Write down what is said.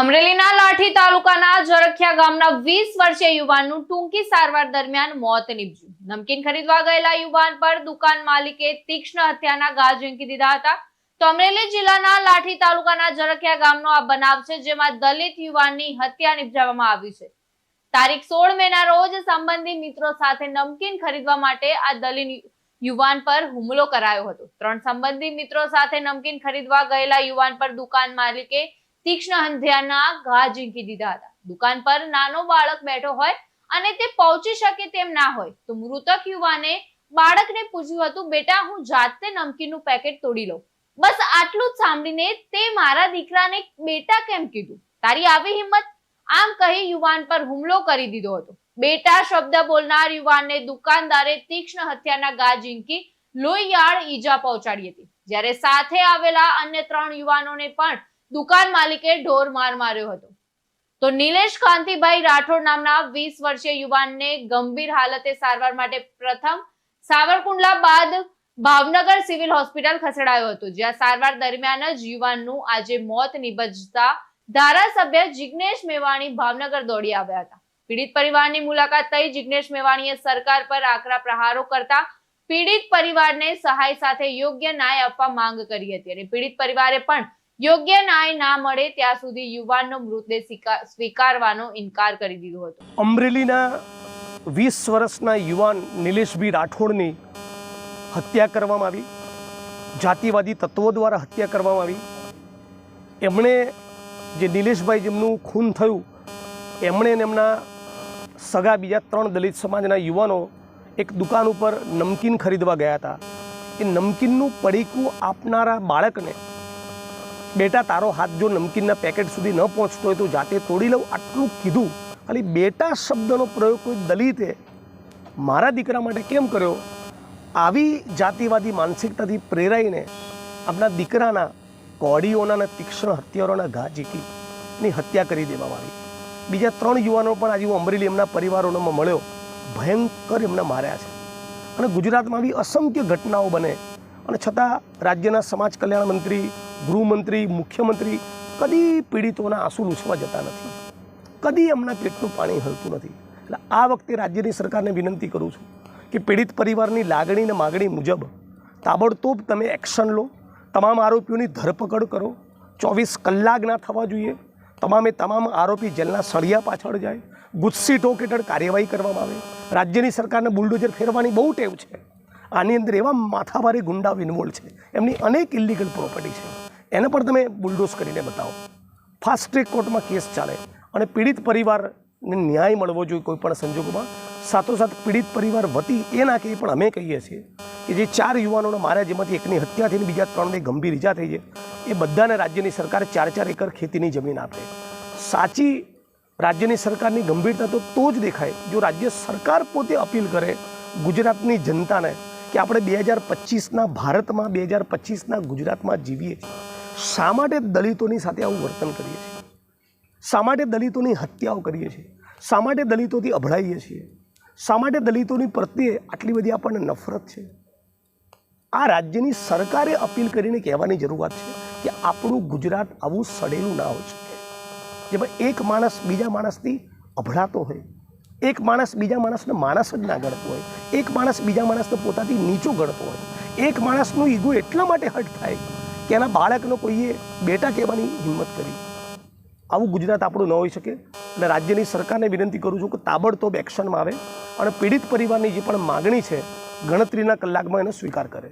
અમરેલીના લાઠી તાલુકાના જરખિયા ગામના વીસ વર્ષીય યુવાનનું ટૂંકી સારવાર દરમિયાન મોત નીપજ્યું. નમકીન ખરીદવા ગયેલા યુવાન પર દુકાન માલિકે તીક્ષ્ણ હત્યાના ઘા ઝીંકી દીધા હતા. તો અમરેલી જિલ્લાના લાઠી તાલુકાના જરખિયા ગામનો આ બનાવ છે, જેમાં દલિત યુવાનની હત્યા નિપજાવવામાં આવી છે. તારીખ સોળ મેના રોજ સંબંધી મિત્રો સાથે નમકીન ખરીદવા માટે આ દલિત યુવાન પર હુમલો કરાયો હતો. ત્રણ સંબંધી મિત્રો સાથે નમકીન ખરીદવા ગયેલા યુવાન પર દુકાન માલિકે તીક્ષ્ણ હંધ્યાના ઘા ઝીંકી દીધા હતા. દુકાન પર નાનો બાળક બેઠો હોય અને તે પહોંચી શકે તેમ ના હોય, તો મૃતક યુવાને બાળકને પૂછ્યું હતું, બેટા, હું જાતે નમકીનનું પેકેટ તોડી લઉં. બસ આટલું જ સાંભળીને તે મારા દીકરાને બેટા કેમ કીધું? તારી આવી હિંમત? આમ કહી યુવાન પર હુમલો કરી દીધો હતો. બેટા, શબ્દ બોલનાર યુવાનને દુકાનદારે તીક્ષ્ણ હત્યાના ગા ઝીંકી લોહીયાળ ઈજા પહોંચાડી હતી. જ્યારે સાથે આવેલા અન્ય ત્રણ યુવાનોને પણ દુકાન માલિકે ઢોર માર માર્યો હતો. તો નિલેશ કાંતિભાઈ રાઠોડ નામના વીસ વર્ષીય યુવાનને ગંભીર હાલતે સારવાર માટે પ્રથમ સાવરકુંડલા બાદ ભાવનગર સિવિલ હોસ્પિટલ ખસેડાયો હતો, જ્યાં સારવાર દરમિયાન જ યુવાનનું આજે મોત નિપજતા ધારાસભ્ય જિગ્નેશ મેવાણી ભાવનગર દોડી આવ્યા હતા. પીડિત પરિવારની મુલાકાત થઈ જિગ્નેશ મેવાણીએ સરકાર પર આકરા પ્રહારો કરતા પીડિત પરિવારને સહાય સાથે યોગ્ય ન્યાય આપવા માંગ કરી હતી અને પીડિત પરિવારે પણ યોગ્ય ન્યાય ના મળે ત્યાં સુધી યુવાનનો મૃતદેહ સ્વીકાર- સ્વીકારવાનો ઇનકાર કરી દીધો હતો. અમરેલીના વીસ વર્ષના યુવાન નિલેશભાઈ રાઠોડની હત્યા કરવામાં આવી. જાતિવાદી તત્વો દ્વારા હત્યા કરવામાં આવી. એમણે જે નિલેશભાઈ જેમનું ખૂન થયું, એમણે એમના સગા બીજા ત્રણ દલિત સમાજના યુવાનો એક દુકાન ઉપર નમકીન ખરીદવા ગયા હતા. એ નમકીનનું પડીકું આપનારા બાળકને બેટા, તારો હાથ જો નમકીનના પેકેટ સુધી ન પહોંચતો હોય તો જાતે તોડી લઉં. આટલું કીધું. ખાલી બેટા શબ્દનો પ્રયોગ કોઈ દલિતે મારા દીકરા માટે કેમ કર્યો? આવી જાતિવાદી માનસિકતાથી પ્રેરાઈને આપણા દીકરાના કોડીઓના અને તીક્ષ્ણ હત્યારોના ઘા ઝીકી ની હત્યા કરી દેવામાં આવી બીજા ત્રણ યુવાનો પણ આજે હું અમરેલી એમના પરિવારોમાં મળ્યો. ભયંકર એમને માર્યા છે. અને ગુજરાતમાં આવી અસંખ્ય ઘટનાઓ બને. અને છતાં રાજ્યના સમાજ કલ્યાણ મંત્રી, ગૃહમંત્રી, મુખ્યમંત્રી કદી પીડિતોના આંસુ લૂછવા જતા નથી. કદી એમના પેટનું પાણી હલતું નથી. એટલે આ વખતે રાજ્યની સરકારને વિનંતી કરું છું કે પીડિત પરિવારની લાગણી અને માગણી મુજબ તાબડતોબ તમે એક્શન લો. તમામ આરોપીઓની ધરપકડ કરો. ચોવીસ કલાક ના થવા જોઈએ. તમામે તમામ આરોપી જેલના સળિયા પાછળ જાય. ગુસ્સી ટોક હેઠળ કાર્યવાહી કરવામાં આવે. રાજ્યની સરકારને બુલડોઝર ફેરવાની બહુ ટેવ છે. આની અંદર એવા માથાભારે ગુંડા ઇન્વોલ્વ છે. એમની અનેક ઇલિગલ પ્રોપર્ટી છે. એને પણ તમે બુલડોઝ કરીને બતાવો. ફાસ્ટ ટ્રેક કોર્ટમાં કેસ ચાલે. અને પીડિત પરિવારને ન્યાય મળવો જોઈએ કોઈ પણ સંજોગોમાં. સાથોસાથ પીડિત પરિવાર વતી એ ના કહીએ, પણ અમે કહીએ છીએ કે જે ચાર યુવાનોને માર્યા જેમાંથી એકની હત્યા થઈને બીજા ત્રણને ગંભીર ઈજા થઈ છે, એ બધાને રાજ્યની સરકાર ચાર ચાર એકર ખેતીની જમીન આપે. સાચી રાજ્યની સરકારની ગંભીરતા તો તો જ દેખાય. જો રાજ્ય સરકાર પોતે અપીલ કરે, ગુજરાતની જનતાને કે આપણે બે હજાર પચીસના ભારતમાં, બે હજાર પચીસના ગુજરાતમાં જીવીએ છીએ. શા માટે દલિતોની સાથે આવું વર્તન કરીએ છીએ? શા માટે દલિતોની હત્યાઓ કરીએ છીએ? શા માટે દલિતોથી અભડાઈએ છીએ? શા માટે દલિતોની પ્રત્યે આટલી બધી આપણને નફરત છે? આ રાજ્યની સરકારે અપીલ કરીને કહેવાની જરૂરત છે કે આપણું ગુજરાત આવું સડેલું ના હોઈ શકે. જેમાં એક માણસ બીજા માણસથી અભડાતો હોય. એક માણસ બીજા માણસને માણસ જ ના ગણતો હોય. એક માણસ બીજા માણસને પોતાથી નીચું ગણતો હોય. એક માણસનું ઈગો એટલા માટે હટ થાય કે એના બાળકનો કોઈએ બેટા કહેવાની હિંમત કરી. આવું ગુજરાત આપણું ન હોઈ શકે. અને રાજ્યની સરકારને વિનંતી કરું છું કે તાબડતોબ એક્શનમાં આવે અને પીડિત પરિવારની જે પણ માગણી છે, ગણતરીના કલાકમાં એનો સ્વીકાર કરે.